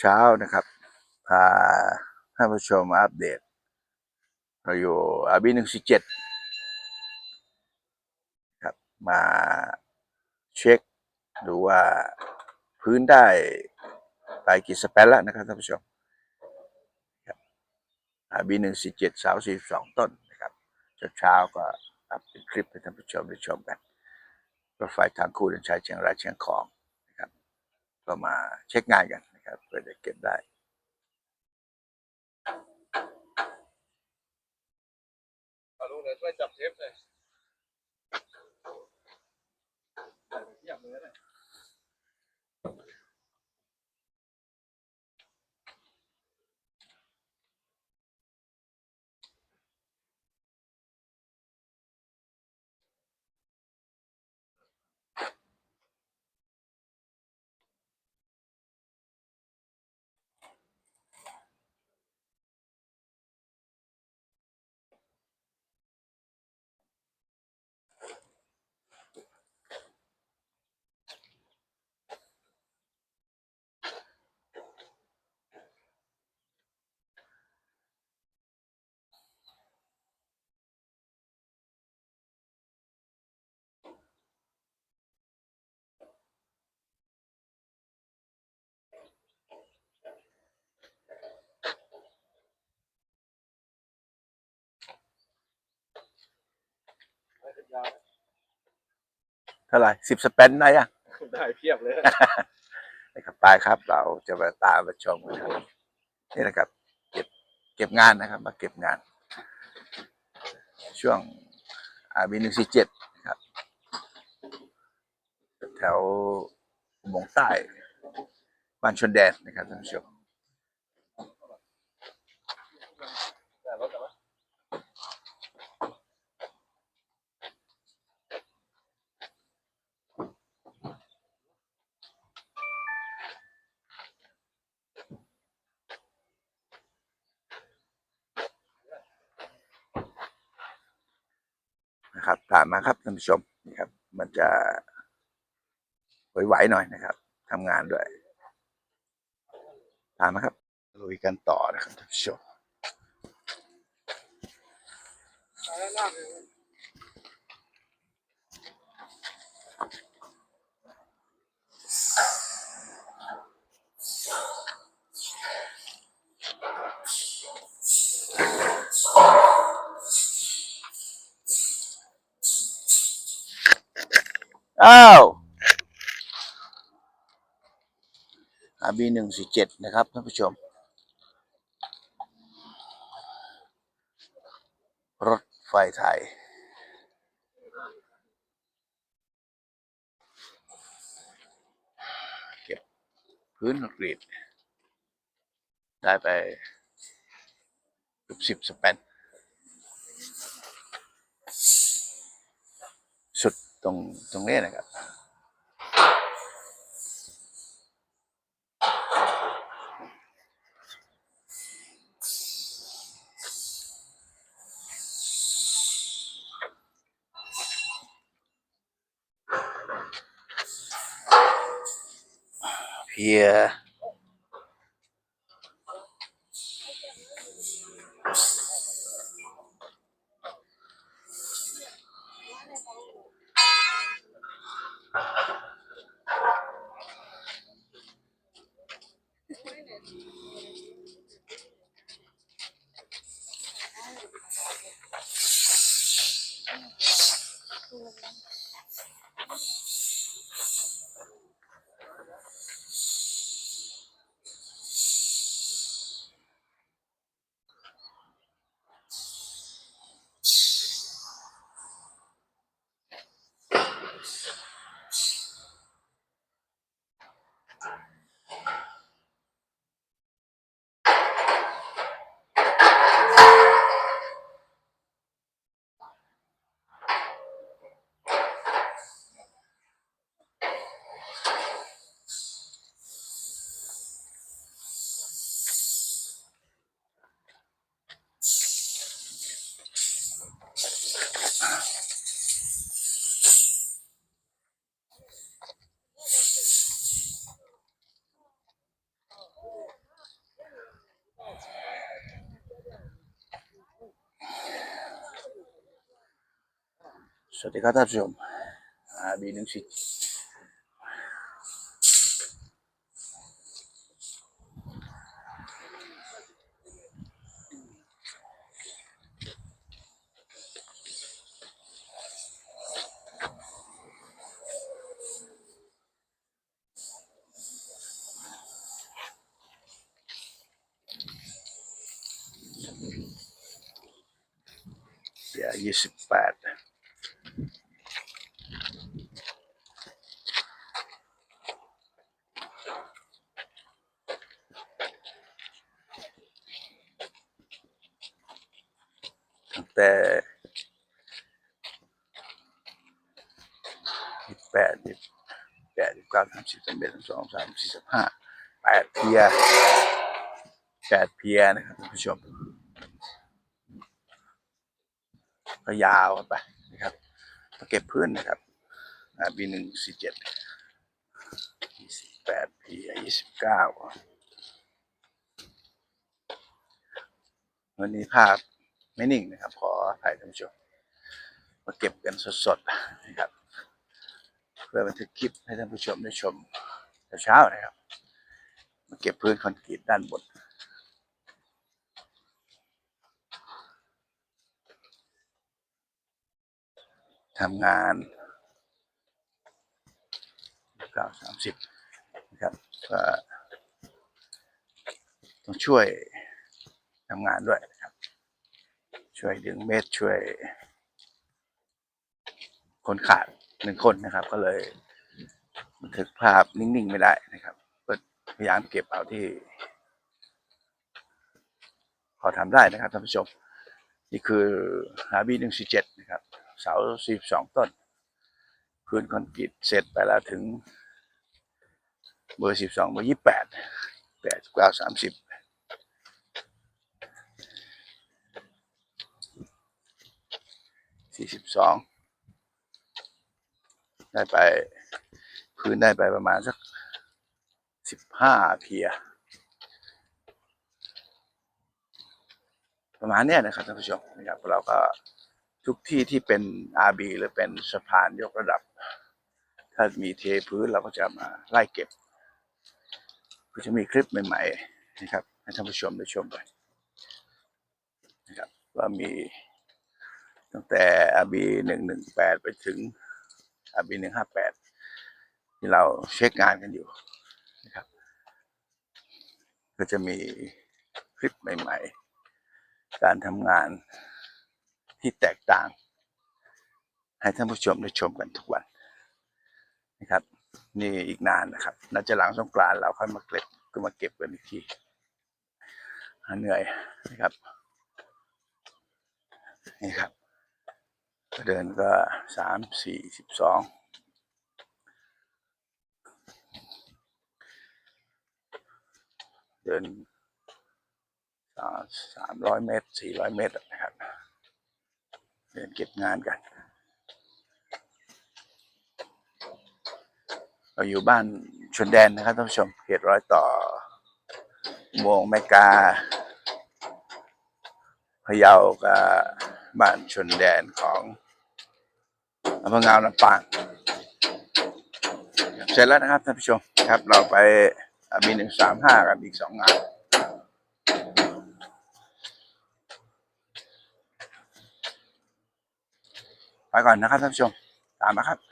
เช้าๆนะครับ พาท่านผู้ชมมาอัปเดต เราอยู่อาบีหนึ่งสี่เจ็ดครับมาเช็คดูว่าพื้นได้ไปกี่สเปนแล้วนะครับท่านผู้ชมครับอาบีหนึ่งสี่เจ็ดสาวสี่สองต้นนะครับเช้าๆก็อัพเป็นคลิปให้ท่านผู้ชมได้ชมกันรถไฟทางคู่เดินชายเชียงรายเชียงของนะครับก็มาเช็คงานกัน นะครับเพื่อจะเก็บได้ลูกเลยช่วยจับเทปเลยเทียบเลย ท่าไหร่สิบสเปนได้ยังได้เพียบเลยนะครับไปครับ เราจะมาตามมาชมกันครับนี่นะครับ เก็บเก็บงานนะครับ มาเก็บงาน ช่วงอาบีหนึ่งสี่เจ็ดครับ แถวอุโมงค์ใต้บ้านชนแดนนะครับท่านผู้ชม นะครับตามมาครับท่านผู้ชมนี่ครับ มันจะไหวๆหน่อยนะครับทำงานด้วย ตามมาครับลุยกันต่อนะครับท่านผู้ชม เอ้าเลยอ้าวอาบีหนึ่งสี่เจ็ดนะครับท่านผู้ชม รถไฟไทย เก็บพื้นกรีตได้ไปเกือบสิบสเปน ตรงตรงนี้นะครับ Yes. พียวัสดีครับท่านผู้ชมอาบีหนึ่งสิอย่ายี่สิบแปดตั้งแต่ยี่สิบแปดยี่สิบแปดยี่สิบเก้าสามสิบสามเอ็ดสามสองสามสี่สามห้าแปดเพียแปดเพียนะครับท่านผู้ชมก็ยาวไปนะครับมาเก็บพื้นนะครับบีหนึ่งสี่เจ็ดยี่สิบแปดปียี่สิบเก้าวันนี้ภาพไม่นิ่งนะครับ ขอถ่ายท่านผู้ชมมาเก็บกันสดๆนะครับ พื่อบันทึกคลิปให้ท่านผู้ชมได้ชมเช้าๆนะครับ มาเก็บพื้นคอนกรีตด้านบนทำงานเก้าสามสิบนะครับก็ต้องช่วยทำงานด้วยนะครับ ช่วยดึงเม็ดช่วยคนขาด หนึ่งคนนะครับ ก็เลยบันทึกภาพนิ่งๆไม่ได้นะครับก็พยายามเก็บเอาที่พอทำได้นะครับท่านผู้ชม นี่คือฮาบีหนึ่งสี่เจ็ดนะครับ เสาสี่สองต้น พื้นคอนกรีตเสร็จไปแล้วถึง เบอร์สิบสองเบอร์ยี่แปดแปดเก้าสามสิบสี่สิบสอง ได้ไป พื้นได้ไปประมาณสักสิบห้าเพีย ประมาณเนี้ยนะครับท่านผู้ชมนะครับเราก็ทุกที่ที่เป็น RB หรือเป็นสะพานยกระดับ ถ้ามีเทพื้นเราก็จะมาไล่เก็บ ก็จะมีคลิปใหม่ๆนะครับให้ท่านผู้ชมได้ชมไปนะครับว่ามีตั้งแต่ RB หนึ่งหนึ่งแปดไปถึง RB หนึ่งห้าแปดที่เราเช็คงานกันอยู่นะครับ ก็จะมีคลิปใหม่ๆ การทำงานที่แตกต่าง ให้ท่านผู้ชมได้ชมกันทุกวันนะครับ นี่อีกนานนะครับน่าจะหลังสงกรานเราค่อยมาเก็บก็มาเก็บกันอีกทีเหนื่อยนะครับนี่ครับ เดินก็สามสี่สิบสองเดินสามร้อยเมตรสี่ร้อยเมตรนะครับ เดินเก็บงานกัน เราอยู่บ้านชนแดนนะครับท่านผู้ชมเขตร้อยต่ออุโมงแมกาพะเยากับบ้านชนแดนของ อำเภองาวลำปางเสร็จแล้วนะครับท่านผู้ชมครับ เราไปมีหนึ่งสามห้ากับอีกสองงานไปก่อนนะครับท่านผู้ชม ตามมาครับ